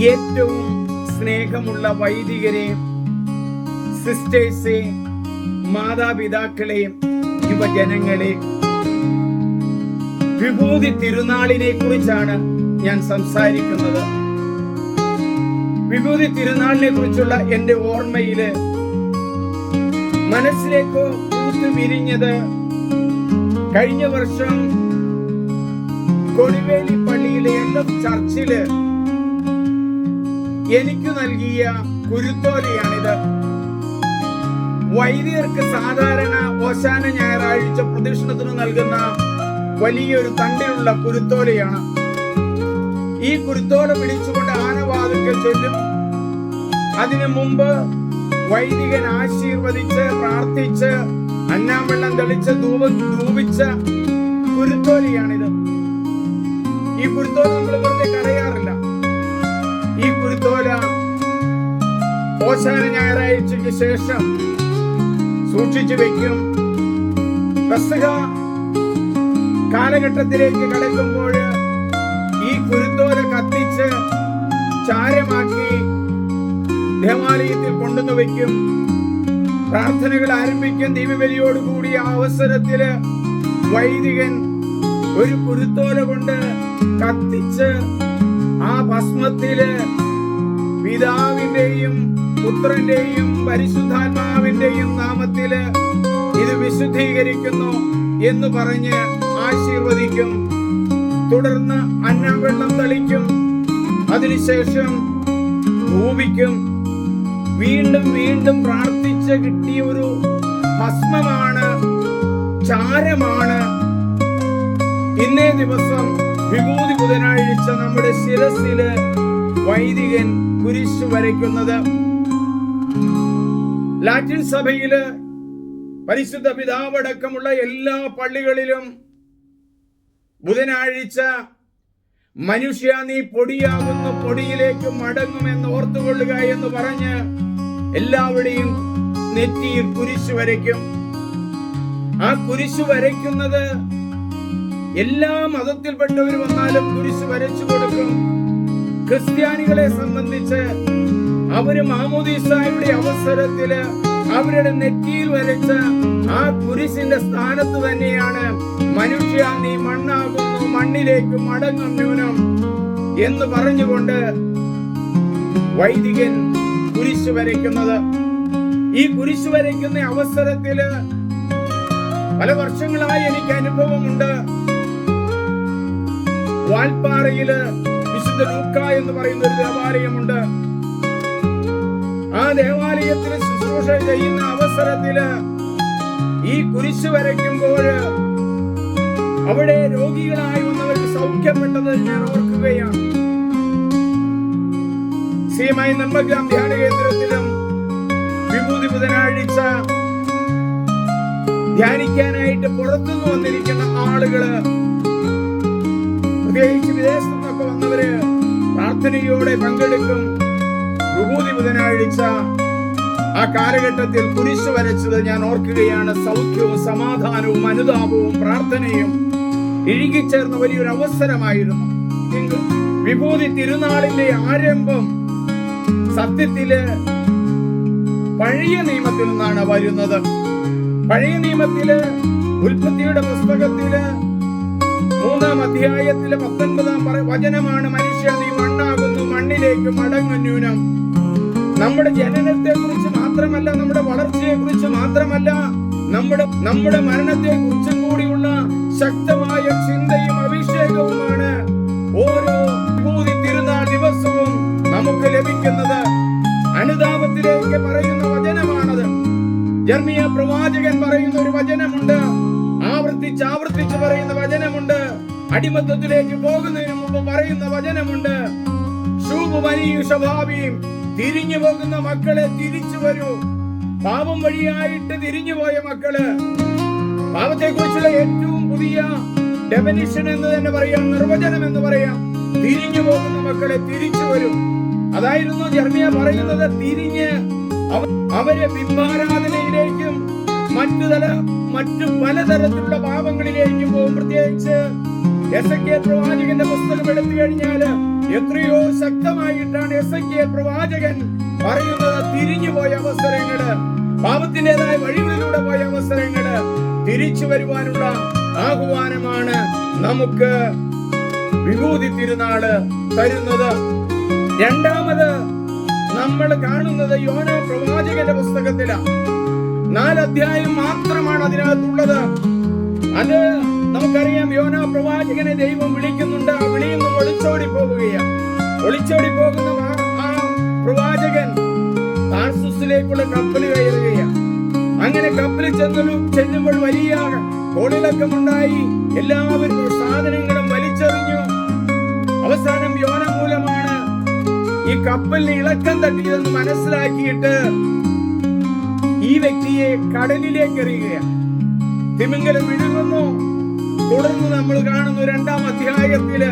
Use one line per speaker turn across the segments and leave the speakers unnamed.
ഏറ്റവും സ്നേഹമുള്ള വൈദികരെ സിസ്റ്റേഴ്സെ മാതാപിതാക്കളെ യുവജനങ്ങളെ. വിഭൂതി തിരുനാളിനെ കുറിച്ചാണ് ഞാൻ സംസാരിക്കുന്നത്. വിഭൂതി തിരുനാളിനെ കുറിച്ചുള്ള എന്റെ ഓർമ്മയിൽ മനസ്സിലേക്ക് പൂത്തു വിരിഞ്ഞത് കഴിഞ്ഞ വർഷം കൊടിവേലി പള്ളിയിലെ എല്ലാം ചർച്ചിൽ എനിക്ക് നൽകിയ കുരുത്തോലയാണിത്. വൈദികർക്ക് സാധാരണ ഓശാന ഞായറാഴ്ച പ്രദക്ഷിണത്തിന് നൽകുന്ന വലിയൊരു തണ്ടിലുള്ള കുരുത്തോലയാണ്. ഈ കുരുത്തോല പിടിച്ചുകൊണ്ട് ആനവാതിക്കൽ ചൊല്ലും. അതിനു മുമ്പ് വൈദികൻ ആശീർവദിച്ച് പ്രാർത്ഥിച്ച് അന്നാമ്പള്ളം തെളിച്ച് ധൂപ ധൂപിച്ച കുരുത്തോലയാണിത്. ഈ കുരുത്തോല നമ്മൾ വെറുതെ ഈ കുരുത്തോല ഓശാന ഞായറാഴ്ചയ്ക്ക് ശേഷം സൂക്ഷിച്ചു വെക്കും. പെസഹ കാലഘട്ടത്തിലേക്ക് കടക്കുമ്പോൾ ഈ കുരുത്തോല കത്തിച്ച് ചാരമാക്കി ദേവാലയത്തിൽ കൊണ്ടുവന്ന് വയ്ക്കും പ്രാർത്ഥനകൾ ആരംഭിക്കും. ദീപബലിയോടുകൂടി ആ അവസരത്തിൽ വൈദികൻ ഒരു കുരുത്തോല കൊണ്ട് കത്തിച്ച് ആ ഭസ്മത്തിൽ പിതാവിന്റെയും പുത്രന്റെയും പരിശുദ്ധാത്മാവിന്റെയും നാമത്തിൽ ഇത് വിശുദ്ധീകരിക്കുന്നു എന്ന് പറഞ്ഞ് ആശീർവദിക്കും. തുടർന്ന് അന്നവെള്ളം തളിക്കും. അതിനുശേഷം ഭൂമിക്കും വീണ്ടും വീണ്ടും പ്രാർത്ഥിച്ച് കിട്ടിയ ഒരു ഭസ്മമാണ് ചാരമാണ്. ഇന്നേ ദിവസം വിഭൂതി ബുധനാഴ്ച നമ്മുടെ ശിരസിൽ വൈദികൻ കുരിശു വരയ്ക്കുന്നത്. ലാറ്റിൻ സഭയിൽ പരിശുദ്ധ പിതാവടക്കമുള്ള എല്ലാ പള്ളികളിലും ബുധനാഴ്ച മനുഷ്യ നീ പൊടിയാകുന്നു പൊടിയിലേക്ക് മടങ്ങുമെന്ന് ഓർത്തുകൊള്ളുക എന്ന് പറഞ്ഞ് എല്ലാവരുടെയും നെറ്റിയിൽ കുരിശു വരയ്ക്കും. ആ കുരിശു വരയ്ക്കുന്നത് എല്ലാ മതത്തിൽപ്പെട്ടവർ വന്നാലും കുരിശ് വരച്ചു കൊടുക്കും. ക്രിസ്ത്യാനികളെ സംബന്ധിച്ച് അവർ മാമോദീസായുടെ അവസരത്തിൽ അവരുടെ നെറ്റിയിൽ വരച്ച ആ കുരിശിന്റെ സ്ഥാനത്ത് തന്നെയാണ് മനുഷ്യ നീ മണ്ണാകുന്നു മണ്ണിലേക്ക് മടങ്ങും ന്യൂനം എന്ന് പറഞ്ഞുകൊണ്ട് വൈദികൻ കുരിശ് വരയ്ക്കുന്നത്. ഈ കുരിശ് വരയ്ക്കുന്ന അവസരത്തിൽ പല വർഷങ്ങളായി എനിക്ക് അനുഭവമുണ്ട്. വാൽപ്പാറയിൽ വിശുദ്ധ ലൂക്ക എന്ന് പറയുന്ന ഒരു ദേവാലയമുണ്ട്. ആ ദേവാലയത്തിൽ ശുശ്രൂഷ ചെയ്യുന്ന അവസരത്തിൽ ഈ കുരിശ് വരയ്ക്കുമ്പോൾ അവിടെ രോഗികളായി വന്നവർക്ക് സൗഖ്യപ്പെട്ടത് ഞാൻ ഓർക്കുകയാണ്. സീമായി നന്മഗ്രാം ധ്യാന കേന്ദ്രത്തിലും വിഭൂതി ബുധനാഴ്ച ധ്യാനിക്കാനായിട്ട് പുറത്തുനിന്ന് വന്നിരിക്കുന്ന ആളുകൾ പ്രത്യേകിച്ച് വിദേശത്തു നിന്നൊക്കെ വന്നവര് പ്രാർത്ഥനയോടെ പങ്കെടുക്കും. വിഭൂതി ബുധനാഴ്ച ആ കാലഘട്ടത്തിൽ കുരിശ് വരച്ചത് ഞാൻ ഓർക്കുകയാണ്. സൗഖ്യവും സമാധാനവും അനുതാപവും പ്രാർത്ഥനയും ഇഴുകിച്ചേർന്ന വലിയൊരു അവസരമായിരുന്നു വിഭൂതി തിരുനാളിന്റെ ആരംഭം സത്യത്തിൽ പഴയ നിയമത്തിൽ നിന്നാണ് വരുന്നത്. പഴയ നിയമത്തിൽ ഉൽപ്പത്തിയുടെ മൂന്നാം അധ്യായത്തിലെ പത്തൊൻപതാം വചനമാണ് മനുഷ്യ നീ മണ്ണാകുന്നു മണ്ണിലേക്ക് മടങ്ങന്യൂനം നമ്മുടെ ജനനത്തെ കുറിച്ച് മാത്രമല്ല നമ്മുടെ വളർച്ചയെ കുറിച്ച് മാത്രമല്ല നമ്മുടെ നമ്മുടെ മരണത്തെ കുറിച്ചും കൂടിയുള്ള ശക്തമായ ചിന്തയും അഭിഷേകവുമാണ് ഓരോ വിഭൂതി തിരുനാൾ ദിവസവും നമുക്ക് ലഭിക്കുന്നത്. അനുതാപത്തിലേക്ക് പറയുന്ന വചനമാണത്. ജർമിയ പ്രവാചകൻ പറയുന്ന ഒരു വചനമുണ്ട്. ആവർത്തിച്ച് ആവർത്തിച്ച് പറയുന്ന വചനമുണ്ട്. അടിമത്തത്തിലേക്ക് പോകുന്നതിന് മുമ്പ് പറയുന്ന വചനമുണ്ട്. സ്വഭാവിയും തിരിഞ്ഞു പോകുന്ന മക്കളെ തിരിച്ചു വരൂ. പാപം വഴിയായിട്ട് തിരിഞ്ഞു പോയ മക്കൾ. പാപത്തെ കുറിച്ചുള്ള ഏറ്റവും പുതിയ ഡെഫിനിഷൻ എന്ന് തന്നെ പറയാം നിർവചനം എന്ന് പറയാം. തിരിഞ്ഞു പോകുന്ന മക്കളെ തിരിച്ചു വരും. അതായിരുന്നു ജർമിയ പറയുന്നത് തിരിഞ്ഞ് അവരെ ബിംബാരാധനയിലേക്കും മറ്റു തല മറ്റു പലതരത്തിലുള്ള പാപങ്ങളിലേക്കും പോകും. പ്രത്യേകിച്ച് പ്രവാചകന്റെ പുസ്തകം എടുത്തു കഴിഞ്ഞാൽ എത്രയോ ശക്തമായിട്ടാണ് എസ് പ്രവാചകൻ പറയുന്നത്. തിരിഞ്ഞുപോയ അവസരങ്ങൾ പാപത്തിന്റെതായ വഴികളിലൂടെ പോയ അവസരങ്ങൾ തിരിച്ചു വരുവാനുള്ള ആഹ്വാനമാണ് നമുക്ക് വിഭൂതി തിരുനാൾ തരുന്നത്. രണ്ടാമത് നമ്മൾ കാണുന്നത് യോന പ്രവാചകന്റെ പുസ്തകത്തിലാണ്. നാല് അധ്യായം മാത്രമാണ് അതിനകത്തുള്ളത്. അത് നമുക്കറിയാം യോനാ പ്രവാചകനെ ദൈവം വിളിക്കുന്നുണ്ട്. ആ വിളിയിൽ നിന്ന് ഒളിച്ചോടി പോവുകയാണ് ഒളിച്ചോടി പോകുന്ന ആ- പ്രവാചകൻ താർസുസിലേക്കുള്ള കപ്പൽ കയറുകയാണ്. അങ്ങനെ കപ്പലിൽ ചെന്നു ചെല്ലുമ്പോൾ വലിയ കോളിളക്കമുണ്ടായി. എല്ലാവരും സാധനങ്ങളും വലിച്ചെറിഞ്ഞു. അവസാനം യോന മൂലമാണ് ഈ കപ്പലിന് ഇളക്കം തട്ടിയതെന്ന് മനസ്സിലാക്കിയിട്ട് ഈ വ്യക്തിയെ കടലിലേക്ക് എറിയുകയാണ്. തിമിംഗലം വിഴുങ്ങുന്നു. നമ്മൾ കാണുന്നു രണ്ടാം അധ്യായത്തിൽ.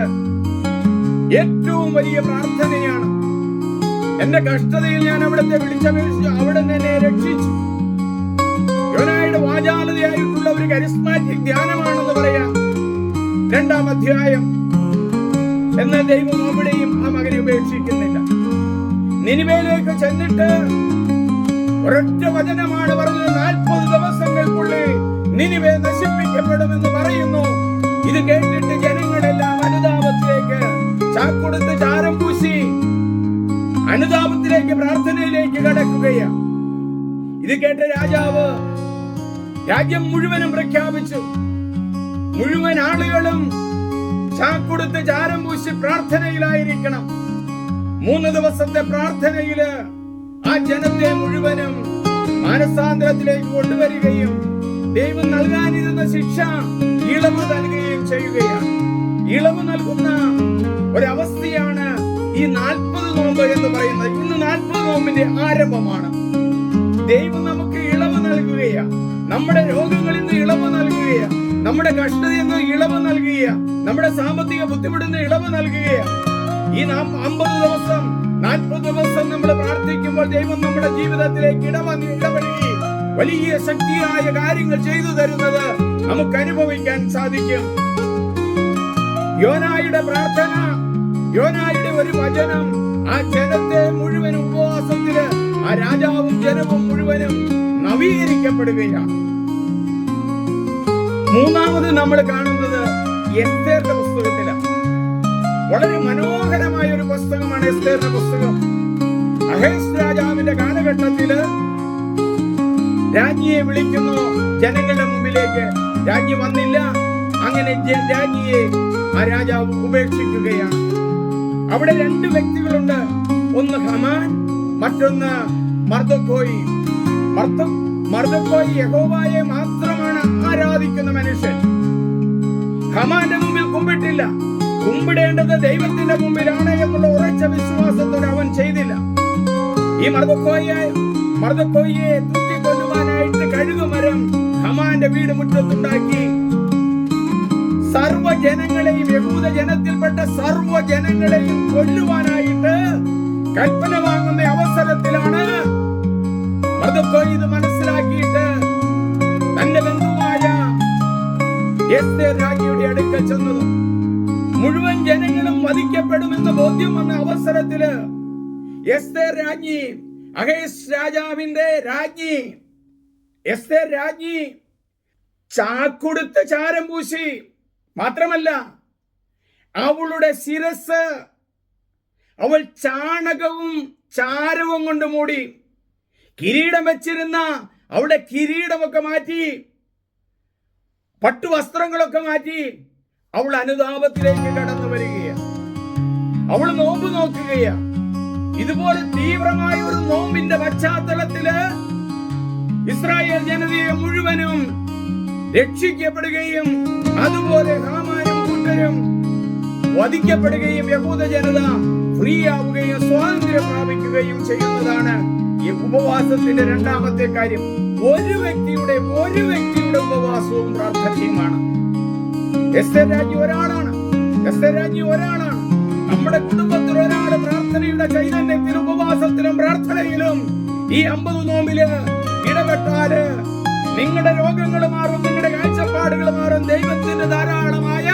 ഏറ്റവും വലിയ പ്രാർത്ഥനയാണ്. എന്റെ കഷ്ടതയിൽ ഞാൻ അവിടുത്തെ വിളിച്ചപേക്ഷിച്ചു. അവിടെ എന്നെ രക്ഷിച്ചു. യോനായുടെ വാചാലതയായിട്ടുള്ള ഒരു കരിസ്മാറ്റിക് ധ്യാനമാണെന്ന് പറയാം. രണ്ടാം അധ്യായം. എന്നാൽ ദൈവം അവിടെയും ആ മകനെ ഉപേക്ഷിക്കുന്നില്ല. നിനിമയിലേക്ക് ചെന്നിട്ട് ഒരൊറ്റ വചനമാണ് പറഞ്ഞത്. നാൽപ്പത് ദിവസങ്ങൾക്കുള്ളിൽ നിനിവെ നശിപ്പിക്കപ്പെടുമെന്ന് പറയുന്നു. ഇത് കേട്ടിട്ട് ജനങ്ങളെല്ലാം അനുതാപത്തിലേക്ക് ചാക്കൊടുത്ത് ചാരം പൂശി അനുതാപത്തിലേക്ക് പ്രാർത്ഥനയിലേക്ക് കടക്കുകയാണ്. ഇത് കേട്ട രാജാവ് രാജ്യം മുഴുവനും പ്രഖ്യാപിച്ചു. മുഴുവൻ ആളുകളും ചാക്കൊടുത്ത് ചാരം പൂശി പ്രാർത്ഥനയിലായിരിക്കണം. മൂന്ന് ദിവസത്തെ പ്രാർത്ഥനയിൽ ആ ജനത്തെ മുഴുവനും മാനസാന്തരത്തിലേക്ക് കൊണ്ടുവരികയും ദൈവം നൽകാനിരുന്ന ശിക്ഷ ഇളവ് നൽകുകയും ചെയ്യുകയാണ്. ഇളവ് നൽകുന്ന ഒരവസ്ഥയാണ് ഈ നാൽപ്പത് നോമ്പ് എന്ന് പറയുന്നത്. ഇന്ന് നാൽപ്പത് നോമ്പിന്റെ ആരംഭമാണ്. ദൈവം നമുക്ക് ഇളവ് നൽകുകയാണ്. നമ്മുടെ രോഗങ്ങളിൽ നിന്ന് ഇളവ് നൽകുകയാണ്. നമ്മുടെ കഷ്ടതയിൽ നിന്ന് ഇളവ് നൽകുകയാ നമ്മുടെ സാമ്പത്തിക ബുദ്ധിമുട്ടിൽ ഇളവ് നൽകുകയാ ഈ നാം അമ്പത് ദിവസം നാൽപ്പത് ദിവസം നമ്മൾ പ്രാർത്ഥിക്കുമ്പോൾ ദൈവം നമ്മുടെ ജീവിതത്തിലേക്ക് ഇടവന്ന് ഇടപഴകി വലിയ ശക്തിയായ കാര്യങ്ങൾ ചെയ്തു തരുന്നത് നമുക്ക് അനുഭവിക്കാൻ സാധിക്കും. യോനായുടെ പ്രാർത്ഥന യോനായുടെ ഒരു വചനം ആ ജനത്തെ മുഴുവൻ ഉപവാസത്തിൽ ആ രാജാവും ജനവും മുഴുവനും നവീകരിക്കപ്പെടുകയാണ് മൂന്നാമത് നമ്മൾ കാണുന്നത് എസ്തേറിന്റെ പുസ്തകത്തിലാണ് വളരെ മനോഹരമായ ഒരു പുസ്തകമാണ് എസ്തേറിന്റെ പുസ്തകം. അഹേസ് രാജാവിന്റെ കാലഘട്ടത്തിൽ രാജ്ഞിയെ വിളിക്കുന്നു ജനങ്ങളുടെ മുമ്പിലേക്ക്. രാജ്ഞി വന്നില്ല. അങ്ങനെ രാജ്ഞിയെ ആ രാജാവ് ഉപേക്ഷിക്കുകയാണ്. അവിടെ രണ്ട് വ്യക്തികളുണ്ട്. ഒന്ന് ഹമാൻ മറ്റൊന്ന് മർദ്ദക്കോയി മർദ്ദ മർദ്ദക്കോയി യഹോവായെ മാത്രമാണ് ആരാധിക്കുന്ന മനുഷ്യൻ. ഹമാന്റെ മുമ്പിൽ കുമ്പിട്ടില്ല. കുമ്പിടേണ്ടത് ദൈവത്തിന്റെ മുമ്പിലാണ് എന്നുള്ള ഉറച്ച വിശ്വാസത്തോടെ അവൻ ചെയ്തില്ല. ഈ മർദ്ദക്കോയെ മർദ്ദക്കോയെ തൂക്കിക്കൊല്ലുവാനായിട്ട് കഴുകുമരം ഹമാന്റെ വീട് മുറ്റത്തുണ്ടാക്കി. സർവ ജനങ്ങളെയും യഹൂദ ജനത്തിൽപ്പെട്ട സർവ ജനങ്ങളെയും കൊല്ലുവാനായിട്ട് കൽപ്പന വാങ്ങുന്ന അവസരത്തിലാണ് ഇത് മനസ്സിലാക്കിയിട്ട് തന്റെ ബന്ധുവായ രാജ്ഞിയുടെ അടുക്കൽ ചെന്നത് മുഴുവൻ ജനങ്ങളും വധിക്കപ്പെടുമെന്ന് ബോധ്യം വന്ന അവസരത്തിൽ രാജ്ഞി അഹേഷ് രാജാവിന്റെ രാജ്ഞി എസ്തേർ രാജ്ഞി ചാക്കൊടുത്ത് ചാരം പൂശി. മാത്രമല്ല അവളുടെ ശിരസ് അവൾ ചാണകവും ചാരവും കൊണ്ട് മൂടി കിരീടം വെച്ചിരുന്ന അവളുടെ കിരീടമൊക്കെ മാറ്റി പട്ടുവസ്ത്രങ്ങളൊക്കെ മാറ്റി അവൾ അനുതാപത്തിലേക്ക് കടന്നു വരികയാണ്. അവൾ നോമ്പ് നോക്കുകയാ ഇതുപോലെ തീവ്രമായ ഒരു നോമ്പിന്റെ പശ്ചാത്തലത്തിൽ ഇസ്രായേൽ ജനതയെ മുഴുവനും രക്ഷിക്കപ്പെടുകയും അതുപോലെ കൂട്ടരും വധിക്കപ്പെടുകയും യഹൂദ ജനത ഫ്രീ ആവുകയും സ്വാതന്ത്ര്യം പ്രാപിക്കുകയും ചെയ്യുന്നതാണ് ഈ ഉപവാസത്തിന്റെ രണ്ടാമത്തെ കാര്യം. ഒരു വ്യക്തിയുടെ ഒരു വ്യക്തിയുടെ ഉപവാസവും പ്രാർത്ഥനയുമാണ്. എസ്തേർ ഒരാളാണ്. ഒരാളാണ്. നമ്മുടെ കുടുംബത്തിൽ ഒരാൾ പ്രാർത്ഥനയുടെ ചൈതന്യത്തിലും ഉപവാസത്തിലും പ്രാർത്ഥനയിലും ഈ അമ്പത് നോമ്പിൽ ഇടപെട്ടാൽ നിങ്ങളുടെ രോഗങ്ങൾ മാറും നിങ്ങളുടെ കാഴ്ചപ്പാടുകൾ മാറും. ദൈവത്തിന്റെ ധാരാളമായ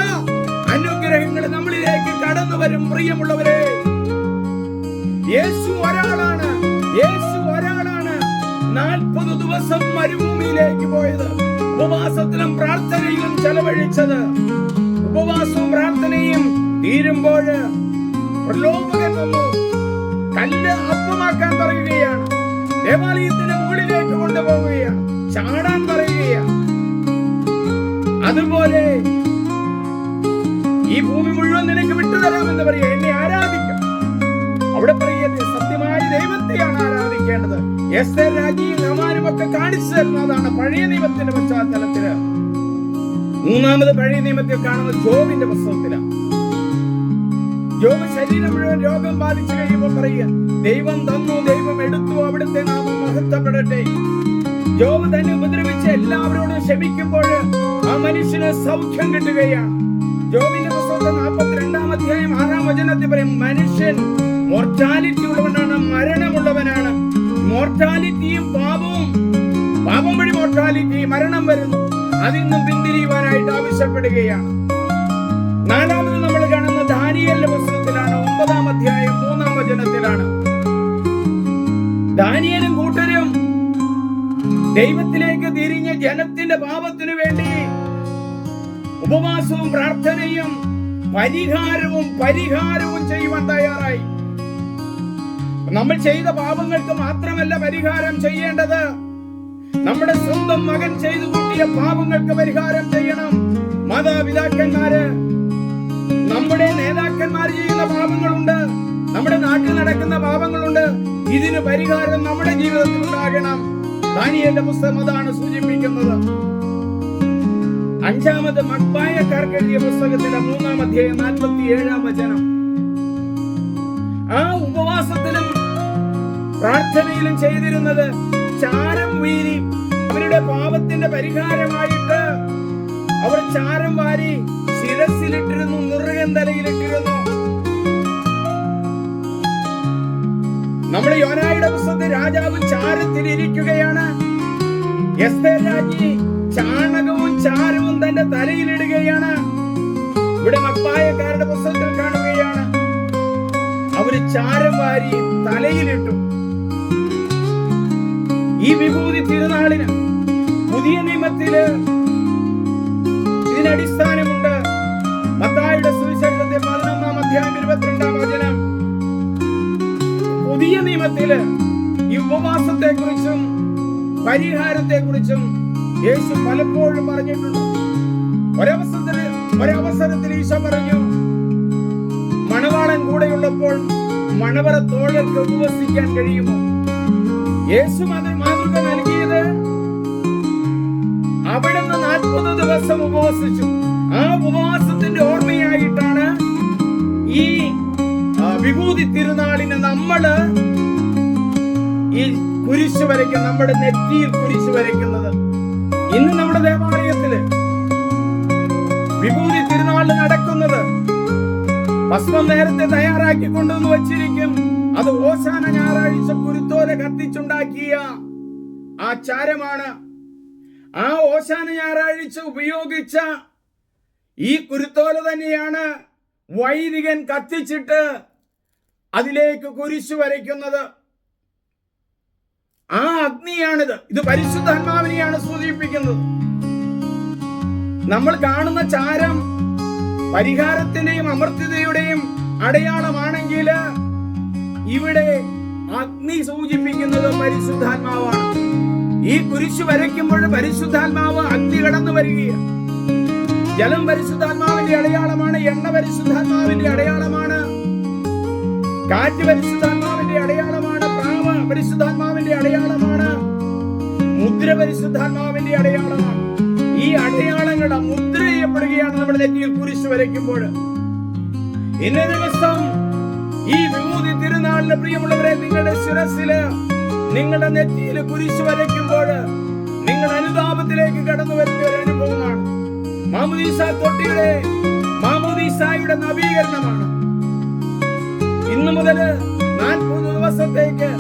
അനുഗ്രഹങ്ങൾ നമ്മളിലേക്ക് കടന്നു വരും പ്രിയമുള്ളവരെ. യേശു ഒരാളാണ് യേശു ഒരാളാണ് നാൽപ്പത് ദിവസം മരുഭൂമിയിലേക്ക് പോയത്. ഉപവാസത്തിലും പ്രാർത്ഥനയിലും ചെലവഴിച്ചത്. ഉപവാസവും പ്രാർത്ഥനയും തീരുമ്പോൾ പ്രലോഭകൻ വന്നു. കല്ല് അപ്പമാക്കാൻ പറയുകയാണ്. ദേവാലയത്തിന് മുകളിലേക്ക് കൊണ്ടുപോവുകയാണ്. ചാടാൻ പറയുകയാണ്. അതുപോലെ ഈ ഭൂമി മുഴുവൻ നിനക്ക് വിട്ടുതരാമെന്ന് പറയുക. എന്നെ ആരാധിക്കാം? അവിടെ പറയുന്നത് സത്യമായ ദൈവത്തെയാണ് ആരാധിക്കേണ്ടത്. എസ് രാജിയും നമാനും ഒക്കെ കാണിച്ചു തരുന്നതാണ് പഴയ നിയമത്തിന്റെ പശ്ചാത്തലത്തിൽ. മൂന്നാമത് പഴയ നിയമത്തിൽ കാണുന്ന ജോബിന്റെ പുസ്തകത്തിലാണ്. ജോബ് ശരീരം മുഴുവൻ രോഗം ബാധിച്ചു കഴിയുമ്പോൾ പറയുക ദൈവം തന്നു ദൈവം എടുത്തു അവിടുത്തെ നാമം മഹത്വപ്പെടട്ടെ. ജോബ് തന്നെ ഉപദ്രവിച്ച് എല്ലാവരോടും ക്ഷമിക്കുമ്പോൾ ആ മനുഷ്യന് സൗഖ്യം കിട്ടുകയാണ്. ജോബിന്റെ പുസ്തകത്തെ നാൽപ്പത്തിരണ്ടാം അധ്യായം ആറാം വചനത്തിൽ പറയും മനുഷ്യൻ മോർട്ടാലിറ്റി ഉള്ളവനാണ് മരണമുള്ളവനാണ്. മോർട്ടാലിറ്റിയും പാപവും പാപം വഴി മോർട്ടാലിറ്റി മരണം വരുന്നു. അതിൽ നിന്നും പിന്തിരിയുവാനായിട്ട് ആവശ്യപ്പെടുകയാണ്. നാലാമത് നമ്മൾ കാണുന്ന ദാനിയലിന്റെ ദൈവത്തിലേക്ക് തിരിഞ്ഞ ജനത്തിന്റെ പാപത്തിനു വേണ്ടി ഉപവാസവും പ്രാർത്ഥനയും പരിഹാരവും പരിഹാരവും ചെയ്യുവാൻ തയ്യാറായി. നമ്മൾ ചെയ്ത പാപങ്ങൾക്ക് മാത്രമല്ല പരിഹാരം ചെയ്യേണ്ടത്. നമ്മുടെ സ്വന്തം മകൻ ചെയ്തു കൂട്ടിയ പാപങ്ങൾക്ക് പരിഹാരം ചെയ്യണം. മാതാപിതാക്കന്മാര് നമ്മുടെ നേതാക്കന്മാർ ചെയ്യുന്ന പാപങ്ങളുണ്ട്. നമ്മുടെ നാട്ടിൽ നടക്കുന്ന പാപങ്ങളുണ്ട്. ഇതിന് പരിഹാരം നമ്മുടെ ജീവിതത്തിൽ ഉണ്ടാകണം. ദാനിയന്റെ പുസ്തകം അതാണ് സൂചിപ്പിക്കുന്നത്. അഞ്ചാമത് മക്ബായക്കാർക്ക് എഴുതിയ പുസ്തകത്തിലെ മൂന്നാം അധ്യായം നാൽപ്പത്തി ഏഴാം വചനം. ആ ഉപവാസത്തിലും പ്രാർത്ഥനയിലും ചെയ്തിരുന്നത് ചാരം വീരി അവരുടെ പാപത്തിന്റെ പരിഹാരമായിട്ട് അവർ ചാരം വാരി ശിരസിലിട്ടിരുന്നു നിറുകൻ തലയിലിട്ടിരുന്നു. നമ്മുടെ യോനായുടെ പുസ്തകത്തിൽ രാജാവ് ചാരത്തിൽ ഇരിക്കുകയാണ് രാജ്ഞി ചാണകവും ചാരവും തന്റെ തലയിലിടുകയാണ്. ഇവിടെ മപ്പായക്കാരുടെ പുസ്തകത്തിൽ കാണുകയാണ്. അവർ ചാരം വാരി തലയിലിട്ടു. ഈ വിഭൂതി തിരുനാളിന് പുതിയ നിയമത്തിൽ ഇതിനടിസ്ഥാനമുണ്ട്. മത്തായുടെ സുവിശേഷത്തെ പതിനൊന്നാം അധ്യായം ഇരുപത്തിരണ്ടാം വചനം. പുതിയ നിയമത്തിൽ ഈ ഉപവാസത്തെ കുറിച്ചും പരിഹാരത്തെ കുറിച്ചും യേശു പലപ്പോഴും പറഞ്ഞിട്ടുണ്ട്. ഒരവസരത്തിൽ ഒരവസരത്തിൽ ഈശോ പറഞ്ഞു മണവാളൻ കൂടെയുള്ളപ്പോൾ മണവറ തോഴർക്ക് ഉപവസിക്കാൻ കഴിയുമോ? യേശു അത് മാതൃക നൽകിയത് അവിടുന്ന് നാൽപ്പത് ദിവസം ഉപവസിച്ചു. ആ ഉപവാസത്തിന്റെ ഓർമ്മയായിട്ടാണ് ഈ വിഭൂതി തിരുനാളിന് നമ്മൾ ഈ കുരിശ് വരയ്ക്കുന്ന നമ്മുടെ നെറ്റിയിൽ കുരിശ് വരയ്ക്കുന്നത് ഇന്ന് നമ്മുടെ ദേവാലയത്തിൽ. വിഭൂതി തിരുനാളിൽ നടക്കുന്നത് ഭസ്മം നേരത്തെ തയ്യാറാക്കി കൊണ്ടുവന്ന് വച്ചിരിക്കും. അത് ഓശാന ഞായറാഴ്ച കുരുത്തോല കത്തിച്ചുണ്ടാക്കിയ ആ ചാരമാണ്. ആ ഓശാന ഞായറാഴ്ച ഉപയോഗിച്ച ഈ കുരുത്തോല തന്നെയാണ് വൈദികൻ കത്തിച്ചിട്ട് അതിലേക്ക് കുരിശു വരയ്ക്കുന്നത്. ആ അഗ്നിയാണിത്. ഇത് പരിശുദ്ധാത്മാവിനെയാണ് സൂചിപ്പിക്കുന്നത്. നമ്മൾ കാണുന്ന ചാരം പരിഹാരത്തിന്റെയും അമർത്യതയുടെയും അടയാളമാണെങ്കിൽ ഇവിടെ അഗ്നി സൂചിപ്പിക്കുന്നത് പരിശുദ്ധാത്മാവാണ്. ഈ കുരിശു വരയ്ക്കുമ്പോൾ പരിശുദ്ധാത്മാവ് അഗ്നി കടന്നു വരികയാണ്. ജലം പരിശുദ്ധാത്മാവിന്റെ അടയാളമാണ് എണ്ണ പരിശുദ്ധാത്മാവിന്റെ അടയാളമാണ്. കാറ്റ് പരിശുദ്ധാത്മാവിന്റെ അടയാളമാണ് പ്രാവ്. പരിശുദ്ധാത്മാവിന്റെ അടയാളമാണ്. മുദ്ര പരിശുദ്ധാത്മാവിന്റെ അടയാളമാണ്. ഈ അടയാളങ്ങൾ മുദ്ര ചെയ്യപ്പെടുകയാണ് നമ്മുടെ നെറ്റിയിൽ കുരിശ് വരയ്ക്കുമ്പോൾ. ഇന്നേ ദിവസം ഈ വിഭൂതി തിരുനാളിന് പ്രിയമുള്ളവരെ നിങ്ങളുടെ ശിരസിൽ നിങ്ങളുടെ നെറ്റിയിൽ കുരിശ് വരയ്ക്കുമ്പോൾ നിങ്ങൾ അനുതാപത്തിലേക്ക് കടന്നു വരുന്ന ഒരു അനുഭവമാണ്. മാമുദീസ തൊട്ടിയുടെ മാമുദീസായുടെ നവീകരണമാണ്. ഇന്നു മുതൽ നാൽപ്പത് ദിവസത്തേക്ക്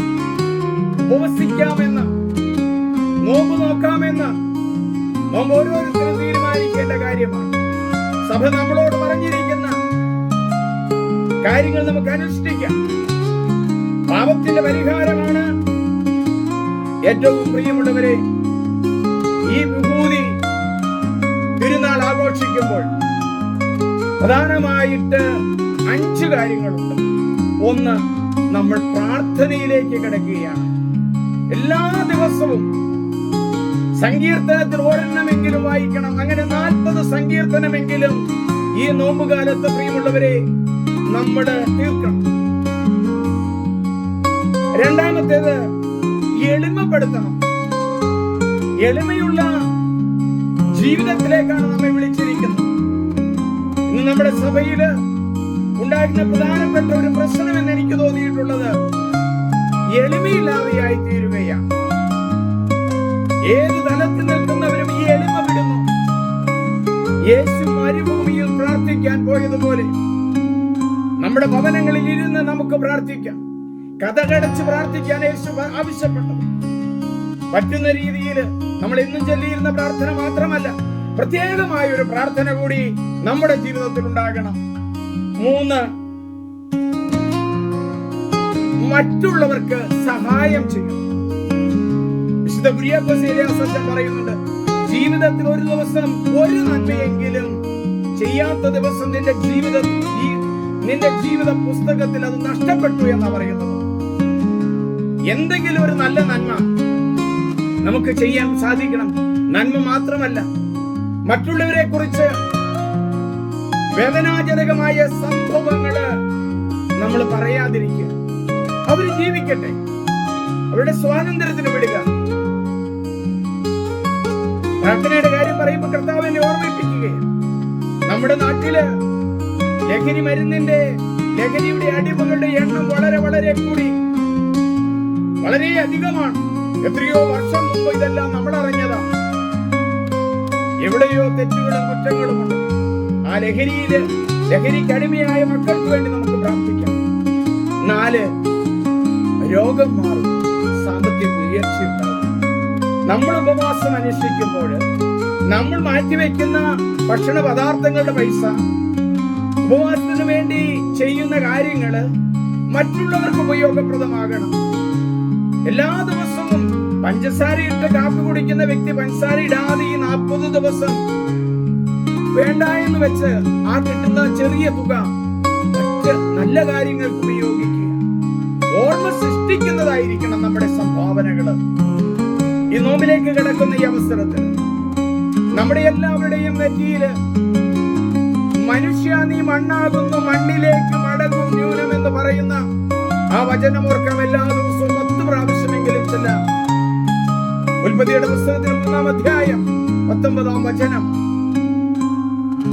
ഉപസിക്കാമെന്ന് നോമ്പ് നോക്കാമെന്ന് നാം ഓരോരുത്തരും തീരുമാനിക്കേണ്ട കാര്യമാണ്. സഭ നമ്മളോട് പറഞ്ഞിരിക്കുന്ന കാര്യങ്ങൾ നമുക്ക് അനുഷ്ഠിക്കാം. പാപത്തിന്റെ പരിഹാരമാണ് ഏറ്റവും പ്രിയമുള്ളവരെ ഈ വിഭൂതി തിരുനാൾ ആഘോഷിക്കുമ്പോൾ പ്രധാനമായിട്ട് അഞ്ച് കാര്യങ്ങളുണ്ട്. ഒന്ന് നമ്മൾ പ്രാർത്ഥനയിലേക്ക് കിടക്കുകയാണ്. എല്ലാ ദിവസവും സങ്കീർത്തനത്തിൽ ഒരെണ്ണമെങ്കിലും വായിക്കണം. അങ്ങനെ നാൽപ്പത് സങ്കീർത്തനമെങ്കിലും ഈ നോമ്പുകാലത്ത് പ്രിയമുള്ളവരെ നമ്മൾ തീർക്കണം. രണ്ടാമത്തേത് എളിമപ്പെടുത്തണം. എളിമയുള്ള ജീവിതത്തിലേക്കാണ് നമ്മെ വിളിച്ചിരിക്കുന്നത്. ഇന്ന് നമ്മുടെ സഭയിൽ ഉണ്ടായിരുന്ന പ്രധാനപ്പെട്ട ഒരു പ്രശ്നം എന്ന് എനിക്ക് തോന്നിയിട്ടുള്ളത് എളിമയില്ലാതെയായി തീരുകയാണ് ഏത് തലത്തിൽ നിൽക്കുന്നവരും ഈ എളിമ വിടുന്നു. യേശു മരുഭൂമിയിൽ പ്രാർത്ഥിക്കാൻ പോയതുപോലെ നമ്മുടെ ഭവനങ്ങളിൽ ഇരുന്ന് നമുക്ക് പ്രാർത്ഥിക്കാം. കഥകടച്ച് പ്രാർത്ഥിക്കാൻ യേശു ആവശ്യപ്പെട്ടു. പറ്റുന്ന രീതിയിൽ നമ്മൾ ഇന്നും ചൊല്ലിയിരുന്ന പ്രാർത്ഥന മാത്രമല്ല പ്രത്യേകമായ ഒരു പ്രാർത്ഥന കൂടി നമ്മുടെ ജീവിതത്തിൽ ഉണ്ടാകണം. മൂന്ന്. മറ്റുള്ളവർക്ക് സഹായം ചെയ്യണം. വിശുദ്ധ കുര്യാക്കോസേലിയാസച്ചൻ പറയുന്നുണ്ട് ജീവിതത്തിൽ ഒരു ദിവസം ഒരു നന്മയെങ്കിലും ചെയ്യാത്ത ദിവസം നിന്റെ ജീവിത നിന്റെ ജീവിത പുസ്തകത്തിൽ അത് നഷ്ടപ്പെട്ടു എന്നാ പറയുന്നത്. എന്തെങ്കിലും ഒരു നല്ല നന്മ നമുക്ക് ചെയ്യാൻ സാധിക്കണം. നന്മ മാത്രമല്ല മറ്റുള്ളവരെ കുറിച്ച് വേദനാജനകമായ സംഭവങ്ങൾ നമ്മൾ പറയാതിരിക്കുക. അവർ ജീവിക്കട്ടെ. അവരുടെ സ്വാതന്ത്ര്യത്തിന് വിടുക. പ്രാർത്ഥനയുടെ കാര്യം പറയുമ്പോൾ കർത്താവിനെ ഓർമ്മിപ്പിക്കുകയും നമ്മുടെ നാട്ടിൽ ലഹരി മരുന്നിന്റെ ലഹരിയുടെ അടിമകളുടെ എണ്ണം വളരെ വളരെ കൂടി. വളരെ അധികമാണ്. എത്രയോ വർഷം മുമ്പ് ഇതെല്ലാം നമ്മൾ അറിഞ്ഞതാണ് എവിടെയോ തെറ്റുകളും കുറ്റങ്ങളുമുണ്ട്. ആ ലഹരിയിൽ ലഹരിക്ക് അടിമയായ മക്കൾക്ക് വേണ്ടി നമുക്ക് പ്രാർത്ഥിക്കാം. നാല് രോഗം മാറും സാമ്പത്തിക ഉയർച്ച നമ്മൾ ഉപവാസം അനുഷ്ഠിക്കുമ്പോൾ നമ്മൾ മാറ്റിവെക്കുന്ന ഭക്ഷണ പദാർത്ഥങ്ങളുടെ പൈസ ഉപവാസത്തിന് വേണ്ടി ചെയ്യുന്ന കാര്യങ്ങൾ മറ്റുള്ളവർക്ക് ഉപയോഗപ്രദമാകണം. എല്ലാ ദിവസവും പഞ്ചസാര ഇട്ട് കാപ്പി കുടിക്കുന്ന വ്യക്തി പഞ്ചസാര ഇടാതെ ഈ നാൽപ്പത് ദിവസം വേണ്ട എന്ന് വെച്ച് ആ കിട്ടുന്ന ചെറിയ തുക നല്ല കാര്യങ്ങൾക്ക് ഉപയോഗിക്കുക. ഓർമ്മ സൃഷ്ടിക്കുന്നതായിരിക്കണം നമ്മുടെ സംഭാവനകൾ. ഈ നോമ്പിലേക്ക് കിടക്കുന്ന ഈ അവസരത്തിൽ നമ്മുടെ എല്ലാവരുടെയും നെറ്റിയിൽ മനുഷ്യ നീ മണ്ണാകുന്നു മണ്ണിലേക്ക് മടങ്ങും ന്യൂനം എന്ന് പറയുന്ന ആ വചനം ഓർക്കണം എല്ലാ ദിവസവും പത്ത് പ്രാവശ്യമെങ്കിലും ചെല്ലാം ഉൽപ്പത്തിയുടെ പുസ്തകത്തിൽ മൂന്നാം അധ്യായം പത്തൊമ്പതാം വചനം.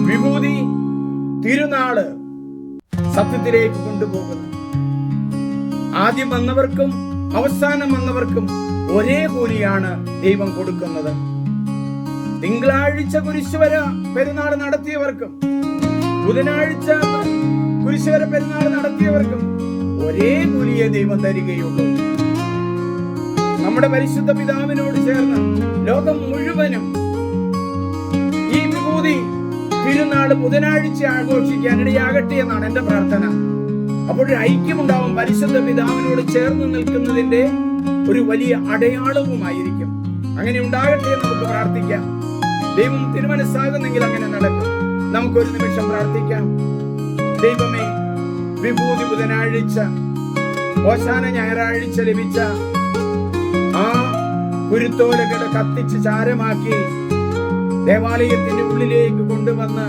വിഭൂതി തിരുനാൾ സത്യത്തിലേക്ക് കൊണ്ടുപോകുന്നു. ആദ്യം വന്നവർക്കും അവസാനം വന്നവർക്കും ഒരേ കൂലിയാണ് ദൈവം കൊടുക്കുന്നത്. തിങ്കളാഴ്ച കുരിശുവര പെരുന്നാൾ നടത്തിയവർക്കും ബുധനാഴ്ച കുരിശുവര പെരുന്നാൾ നടത്തിയവർക്കും ഒരേ കൂലിയെ ദൈവം തരികയുള്ളൂ. നമ്മുടെ പരിശുദ്ധ പിതാവിനോട് ചേർന്ന് ലോകം മുഴുവനും ഈ വിഭൂതി തിരുനാൾ ബുധനാഴ്ച ആഘോഷിക്കാൻ ഇടയാകട്ടെ എന്നാണ് എന്റെ പ്രാർത്ഥന. അപ്പോൾ ഐക്യമുണ്ടാവും. പരിശുദ്ധ പിതാവിനോട് ചേർന്ന് നിൽക്കുന്നതിന്റെ ഒരു വലിയ അടയാളവുമായിരിക്കും. അങ്ങനെ ഉണ്ടാകട്ടെ എന്ന് നമുക്ക് പ്രാർത്ഥിക്കാം. ദൈവം തിരുമനസ്സാകുന്നെങ്കിൽ അങ്ങനെ നടക്കും. നമുക്കൊരു നിമിഷം പ്രാർത്ഥിക്കാം. ദൈവമേ വിഭൂതി ബുധനാഴ്ച ഓശാന ഞായറാഴ്ച ലഭിച്ച ആ കുരുത്തോലകൾ കത്തിച്ച് ചാരമാക്കി ദേവാലയത്തിന്റെ ഉള്ളിലേക്ക് കൊണ്ടുവന്ന്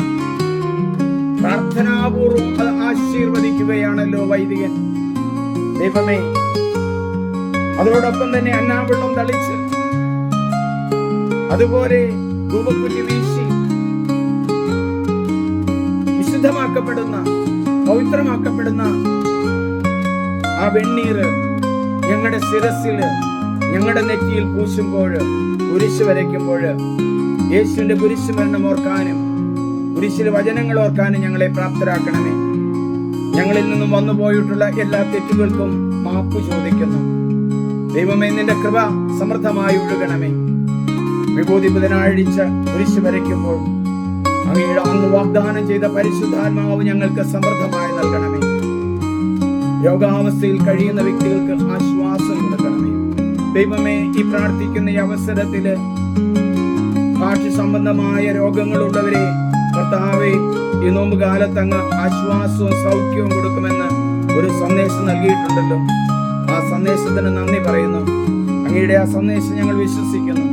പ്രാർത്ഥനാപൂർവം ആശീർവദിക്കുകയാണല്ലോ വൈദികൻ. ദൈവമേ അതോടൊപ്പം തന്നെ അന്നാവെള്ളം തളിച്ച് അതുപോലെ ധൂപക്കുറ്റി വീശി വിശുദ്ധമാക്കപ്പെടുന്ന പവിത്രമാക്കപ്പെടുന്ന ആ വെണ്ണീര് ഞങ്ങളുടെ ശിരസിൽ ഞങ്ങളുടെ നെറ്റിയിൽ പൂശുമ്പോൾ കുരിശ് വരയ്ക്കുമ്പോൾ യേശുവിന്റെ കുരിശുമരണം ഓർക്കാനും കുരിശിൽ വചനങ്ങൾ ഓർക്കാനും ഞങ്ങളെ പ്രാപ്തരാക്കണമേ. ഞങ്ങളിൽ നിന്നും വന്നു പോയിട്ടുള്ള എല്ലാ തെറ്റുകൾക്കും മാപ്പ് ചോദിക്കുന്നു. ദൈവമേ നിന്റെ കൃപ സമൃദ്ധമായി ഒഴുകണമേ. വിഭൂതി ബുധനാഴ്ച കുരിശ് വരയ്ക്കുമ്പോൾ അങ്ങയുടെ അന്ന് വാഗ്ദാനം ചെയ്ത പരിശുദ്ധാത്മാവ് ഞങ്ങൾക്ക് സമൃദ്ധമായി നൽകണമേ. രോഗാവസ്ഥയിൽ കഴിയുന്ന വ്യക്തികൾക്ക് ആശ്വാസം കൊടുക്കണമേ. ദൈവമേ ഈ പ്രാർത്ഥിക്കുന്ന ഈ അവസരത്തിൽ ഭാഷ സംബന്ധമായ രോഗങ്ങളുള്ളവരെ കർത്താവെ ഈ നോമ്പ് കാലത്ത് അങ്ങ് ആശ്വാസവും സൗഖ്യവും കൊടുക്കുമെന്ന് ഒരു സന്ദേശം നൽകിയിട്ടുണ്ടല്ലോ. ആ സന്ദേശത്തിന് നന്ദി പറയുന്നു. അങ്ങയുടെ ആ സന്ദേശം ഞങ്ങൾ വിശ്വസിക്കുന്നു.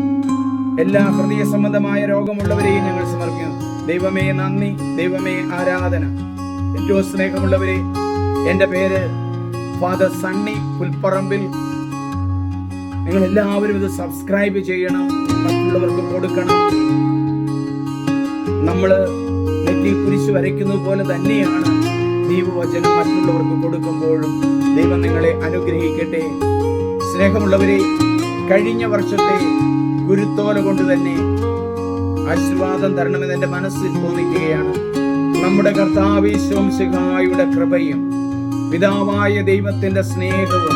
എല്ലാ ഹൃദയ സംബന്ധമായ രോഗമുള്ളവരെയും ഞങ്ങൾ സമർപ്പിക്കുന്നു. ദൈവമേ നന്ദി ദൈവമേ ആരാധന. ഏറ്റവും സ്നേഹമുള്ളവരെ എന്റെ പേര് ഫാദർ സണ്ണി പുൽപ്പറമ്പിൽ നിങ്ങൾ എല്ലാവരും ഇത് സബ്സ്ക്രൈബ് ചെയ്യണം മറ്റുള്ളവർക്ക് കൊടുക്കണം. നമ്മൾ നെറ്റിൽ കുരിശ് വരയ്ക്കുന്നത് പോലെ തന്നെയാണ് ദൈവവചനം മറ്റുള്ളവർക്ക് കൊടുക്കുമ്പോഴും ദൈവം നിങ്ങളെ അനുഗ്രഹിക്കട്ടെ. സ്നേഹമുള്ളവരെ കഴിഞ്ഞ വർഷത്തെ കുരുത്തോല കൊണ്ട് തന്നെ ആശീർവാദം തരണമെന്ന് എന്റെ മനസ്സിൽ തോന്നിക്കുകയാണ്. നമ്മുടെ കർത്താവീശ്വം സിഹായുടെ കൃപയും പിതാവായ ദൈവത്തിന്റെ സ്നേഹവും